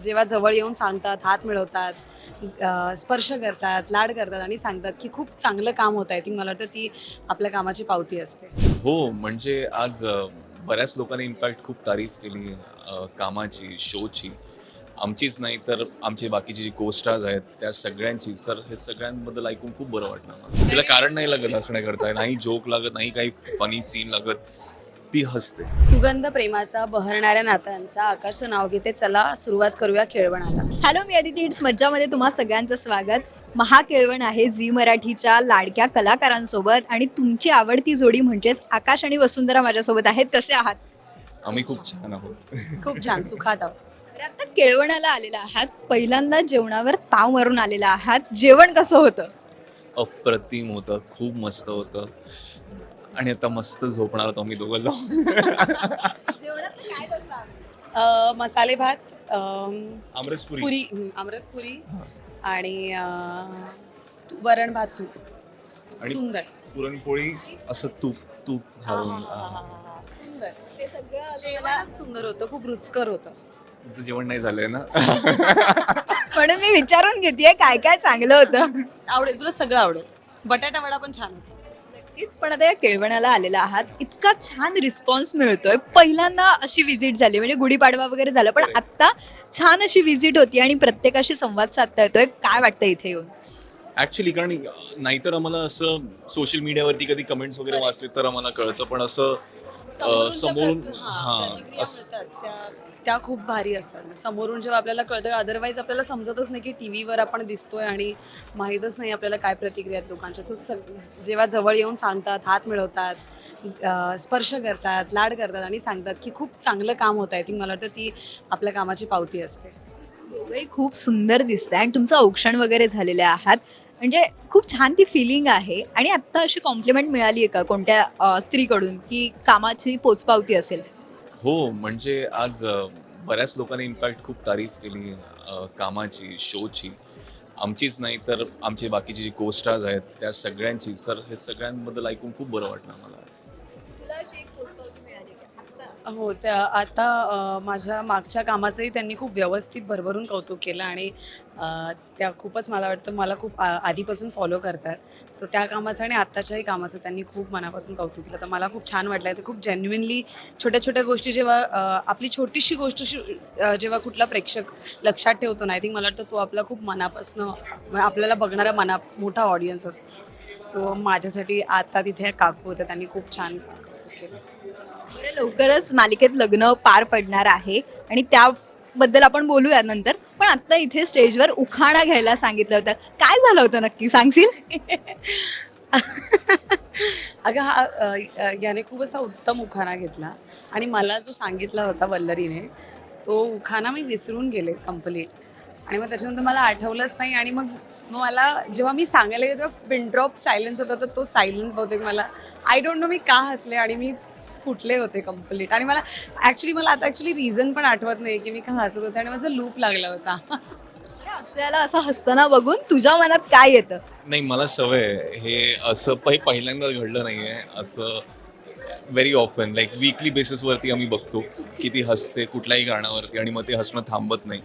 जेव्हा जवळ येऊन सांगतात हात मिळवतात स्पर्श करतात लाड करतात आणि सांगतात की खूप चांगलं काम होत आहे ती मला वाटतं ती आपल्या कामाची पावती असते. हो म्हणजे आज बऱ्याच लोकांनी इनफॅक्ट खूप तारीफ केली कामाची शोची आमचीच नाही तर आमचे बाकीचे जे कोस्टार्स आहेत त्या सगळ्यांचीच. तर हे सगळ्यांबद्दल ऐकून खूप बरं वाटलं मला. तिला कारण नाही लागत हसण्याकरता नाही जोक लागत नाही काही फनी सीन लागत. ती हसते. सुगंध प्रेमाचा बहरणाऱ्या नात्यांचा आकाशचं नाव घेते. चला सुरुवात करूया खेळवणाला हॅलो मी अदिती. इट्स मज्जामध्ये तुम्हा सगळ्यांचं स्वागत. महाकेळवण आहे झी मराठीच्या लाडक्या कलाकारांसोबत आणि तुमची आवडती जोडी म्हणजेच आकाश आणि वसुंधरा माझ्यासोबत आहेत. कसे आहात? आम्ही खूप छान आहोत. खूप छान. सुखात आहोत. तर आता केळवणाला आलेला आहात. पहिल्यांदा जेवणावर ताव मारून आलेला आहात. जेवण कसं होतं? अप्रतिम होतं. खूप मस्त होतं. आणि आता मस्त झोपणार होतो आम्ही दोघं जाऊन. जेवणात काय करता अ, मसाले भात आमरसपुरी पुरी. आमरस पुरी. आणि वरण भात तूप. आणि- सुंदर. पुरणपोळी असं तूप तूप घालून. सुंदर. ते सगळं जेवण सुंदर होतं खूप रुचकर होतं. जेवण नाही झालंय ना? म्हणून मी विचारून घेतेय काय काय चांगलं होतं. आवडेल तुला सगळं आवडेल. बटाटा वडा पण छान होता. नक्कीच पण आता या केळवणाला आलेला आहात इतका छान रिस्पॉन्स मिळतोय पहिल्यांदा अशी विजिट झाली म्हणजे गुढीपाडवा वगैरे झालं पण Correct. आता छान अशी विजिट होती आणि प्रत्येकाशी संवाद साधता येतोय काय वाटतं इथे येऊन ऍक्च्युली कारण नाहीतर आम्हाला असं सोशल मीडियावरती कधी कमेंट्स वगैरे. वाचले तर आम्हाला कळतं पण असं समोरून हां, त्या त्या खूप भारी असतात. समोरून जेव्हा आपल्याला कळतं अदरवाईज आपल्याला समजतच नाही की टी व्हीवर आपण दिसतोय आणि माहीतच नाही आपल्याला काय प्रतिक्रिया आहेत लोकांच्या. तो सग जेव्हा जवळ येऊन सांगतात हात मिळवतात स्पर्श करतात लाड करतात आणि सांगतात की खूप चांगलं काम होत आहे ती मला वाटतं ती आपल्या कामाची पावती असते. खूप सुंदर दिसतंय. आणि तुमचं औक्षण वगैरे झालेले आहात म्हणजे खूप छान ती फिलिंग आहे. आणि आत्ता अशी कॉम्प्लिमेंट मिळाली आहे का कोणत्या स्त्रीकडून की कामाची पोचपावती असेल? हो म्हणजे आज बऱ्याच लोकांनी इनफॅक्ट खूप तारीफ केली कामाची शोची आमचीच नाही तर आमचे बाकीचे जे कोस्टार्स आहेत त्या सगळ्यांचीच. तर हे सगळ्यांबद्दल ऐकून खूप बरं वाटलं मला आज. हो त्या आता अ, माझ्या मागच्या कामाचंही त्यांनी खूप व्यवस्थित भरभरून कौतुक केलं आणि अ, त्या खूपच मला वाटतं मला खूप आ- आधीपासून फॉलो करतात. सो त्या कामाचं आणि आत्ताच्याही कामाचं त्यांनी खूप मनापासून कौतुक केलं. तर मला खूप छान वाटलं ते खूप जेन्युइनली छोट्या छोट्या गोष्टी जेव्हा अ, आपली छोटीशी गोष्ट शि- अ, जेव्हा कुठला प्रेक्षक लक्षात ठेवतो ना आय थिंक मला वाटतं तो आपला खूप मनापासनं आपल्याला बघणारा मना मोठा ऑडियन्स असतो. सो माझ्यासाठी आता तिथे काकू होत्या त्यांनी खूप छान कौतुक केलं. लवकरच मालिकेत लग्न पार पडणार आहे आणि त्याबद्दल आपण बोलूया नंतर. पण आत्ता इथे स्टेजवर उखाणा घ्यायला सांगितलं होतं. काय झालं होतं नक्की? सांगशील? अगं हा अ, याने खूप असा उत्तम उखाणा घेतला. आणि मला जो सांगितला होता वल्लरीने तो उखाणा मी विसरून गेले कंप्लीट आणि मग त्याच्यानंतर मला आठवलंच नाही आणि मग मग मला जेव्हा मी सांगायला गेले तेव्हा पिनड्रॉप सायलन्स होता तर तो सायलन्स बहुतेक मला आय डोंट नो मी का हसले आणि मी फुटले होते कंप्लीट आणि मला ॲक्च्युली मला आता ॲक्च्युली रिझन पण आठवत नाही की मी का हसत होते आणि माझा लूप लागला होता. अक्षयाला असं हसताना बघून तुझ्या मनात काय येतं? नाही मला सवय आहे. हे असं पहि पहिल्यांदा घडलं नाही आहे असं व्हेरी ऑफन लाईक वीकली बेसिसवरती आम्ही बघतो की ती हसते कुठल्याही गाण्यावरती आणि मग ते हसणं थांबत नाही.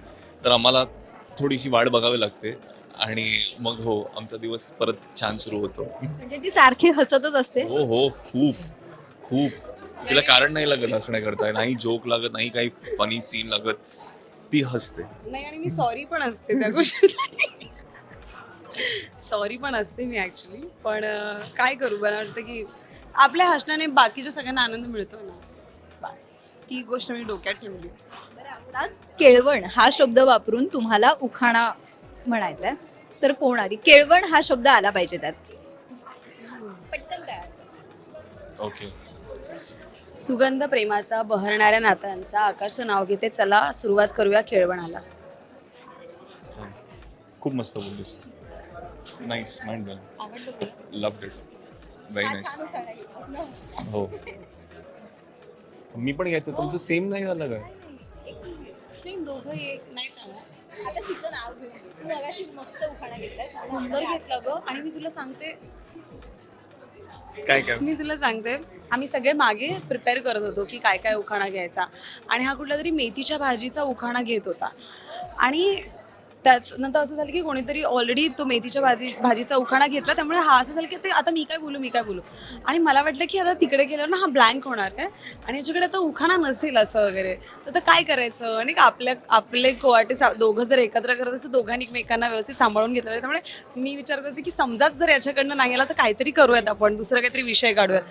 तर आम्हाला थोडीशी वाट बघावी लागते आणि मग हो आमचा दिवस परत छान सुरू होतो. म्हणजे ती सारखी हसतच असते? हो हो खूप खूप. तिला कारण नाही लागत हसण्याकरता नाही जोक लागत नाही काही फनी सीन लागत ती हसते. नाही आणि मी सॉरी पण असते त्या गोष्टीसाठी. सॉरी पण असते मी ॲक्च्युली पण अं, काय करू? मला वाटतं की आपल्या हसण्याने बाकीच्या सगळ्यांना आनंद मिळतो ना. बस. ती गोष्ट मी डोक्यात ठेवली. बरं, आता केळवण हा शब्द वापरून तुम्हाला उखाणा म्हणायचा आहे तर कोण आधी? केळवण हा शब्द आला पाहिजे त्यात. पटकन तयार ओके सुगंध प्रेमाचा बहरणाऱ्या नात्यांचा आकाशचं नाव घेते. चला सुरुवात करूया खेळवणाला. खूप मस्त बोललीस. Nice mind? Loved it very हा. नाईस. हो. मी पण घ्यायचं. तुमचं सेम नाही झालं काय सेम दोघं एक नाही चांगलं आता तिचं नाव घेऊन घे. तू मगाशी मस्त उखाणा घेतलास सुंदर. घेतलं ग. आणि मी तुला सांगते. काय काय? मी तुला सांगते. आम्ही सगळे मागे प्रिपेअर करत होतो की काय काय उखाणा घ्यायचा. आणि हा कुठला तरी मेथीच्या भाजीचा उखाणा घेत होता. आणि त्याच नंतर असं झालं की कोणीतरी ऑलरेडी तो मेथीच्या भाजी भाजीचा उखाणा घेतला. त्यामुळे हा असं झालं की ते आता मी काय बोलू मी काय बोलू? आणि मला वाटलं की आता तिकडे गेल्यावर ना हा ब्लँक होणार आहे आणि याच्याकडे आता उखाणा नसेल असं वगैरे. तर आता काय करायचं? आणि आपल्या आपले कोआर्टिस्ट दोघं जर एकत्र करत असं दोघांनी एकमेकांना व्यवस्थित सांभाळून घेतलं त्यामुळे मी विचार करते की समजाच जर याच्याकडनं नाही आला तर काहीतरी करूयात आपण दुसरा काहीतरी विषय काढूयात.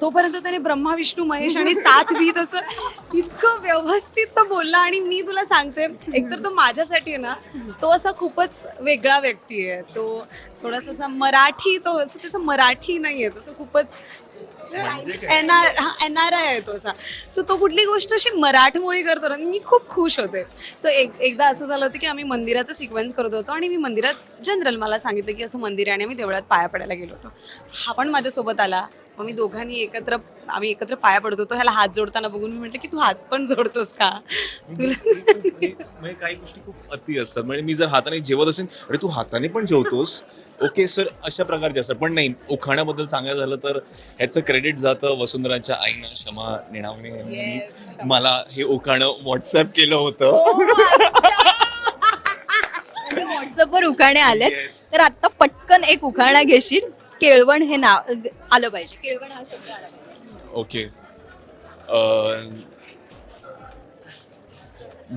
तोपर्यंत त्याने ब्रह्मा विष्णू महेश आणि साथ भीत असं इतकं व्यवस्थित तो बोलला. आणि मी तुला सांगते एकतर तो माझ्यासाठी आहे ना तो असा खूपच वेगळा व्यक्ती आहे. तो थोडासा असा मराठी तो असं त्याचं मराठी नाही आहे तसं खूपच एन आर हा एन आर आय आहे तो असा. सो तो कुठली गोष्ट अशी मराठमोळी करतो ना मी खूप खुश होते. तर एक एकदा असं झालं होतं की आम्ही मंदिराचं सिक्वेन्स करत होतो आणि मी मंदिरात जनरल मला सांगितलं की असं मंदिर आहे आणि आम्ही देवळात पाया पडायला गेलो होतो. हा पण माझ्यासोबत आला. मग मी दोघांनी एकत्र आम्ही एकत्र पाया पडत होतो. ह्याला हात जोडताना बघून मी म्हटलं की तू हात पण जोडतोस का? तुला म्हणजे काही गोष्टी खूप अति असतात. म्हणजे मी जर हाताने जेवत असेल अरे तू हाताने पण जेवतोस? ओके सर अशा प्रकारचे असतात. पण नाही उखाण्याबद्दल सांगायचं झालं तर ह्याचं क्रेडिट जातं वसुंधराच्या आईनं क्षमा नेणावणे. यांनी मला हे उखाणं व्हॉट्सअप केलं होतं. व्हॉट्सअपवर उखाणे आलेत. Yes. तर आता पटकन एक उखाणा घेशील. केळवण हे नाव आलं पाहिजे. केळवण हा शब्द आला पाहिजे. ओके. अं,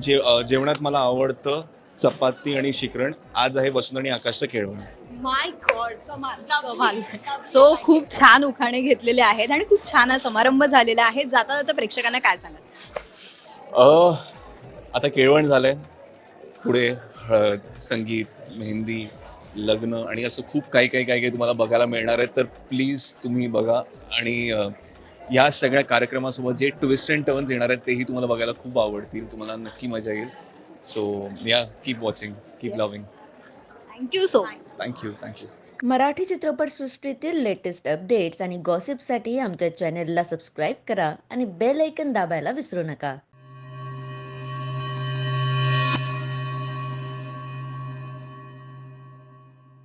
जे अं, जेवणात मला आवडतं चपाती आणि शिकरण. आज आहे वसुंध आणि आकाशचं केळवण. माय गॉड कमाल. कमाल. सो खूप छान उखाणे घेतलेले आहेत आणि खूप छान हा समारंभ झालेला आहे. जाता जाता प्रेक्षकांना काय सांगाल? अ, आता केळवण झालंय. पुढे हळद संगीत मेहंदी लग्न आणि असं खूप काही काही काही काही तुम्हाला बघायला मिळणार आहे. तर प्लीज तुम्ही बघा. आणि या सगळ्या कार्यक्रमासोबत जे ट्विस्ट अँड टर्न्स येणार आहेत तेही तुम्हाला बघायला खूप आवडतील. तुम्हाला नक्की मजा येईल. सो या keep watching keep loving thank you so much thank you thank you Marathi चित्रपटसृष्टीतील लेटेस्ट अपडेट्स आणि गॉसिपसाठी आमच्या चॅनेलला सबस्क्राईब करा आणि बेल ऐकन दाबायला विसरू नका.